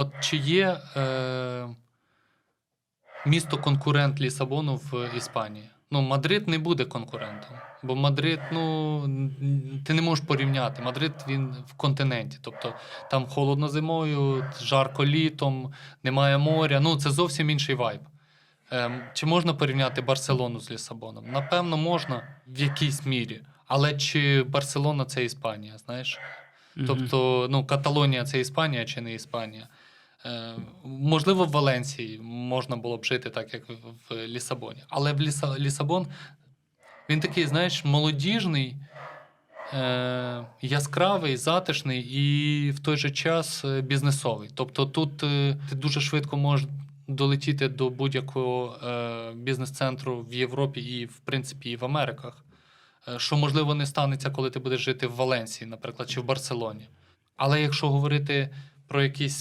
От чи є е, місто конкурент Лісабону в Іспанії? Ну, Мадрид не буде конкурентом. Бо Мадрид, ну ти не можеш порівняти. Мадрид він в континенті. Тобто там холодно зимою, жарко літом, немає моря. Ну, це зовсім інший вайб. Ем, чи можна порівняти Барселону з Лісабоном? Напевно, можна в якійсь мірі. Але чи Барселона це Іспанія, знаєш? Тобто, ну, Каталонія це Іспанія чи не Іспанія? Е, можливо, в Валенції можна було б жити так, як в, Лісабоні. Але в Ліса, Лісабон він такий, знаєш, молодіжний, е, яскравий, затишний і в той же час е, бізнесовий. Тобто тут ти дуже швидко можеш долетіти до будь-якого е, бізнес-центру в Європі і, в принципі, і в Америках. Що можливо не станеться, коли ти будеш жити в Валенції, наприклад, чи в Барселоні. Але якщо говорити про якісь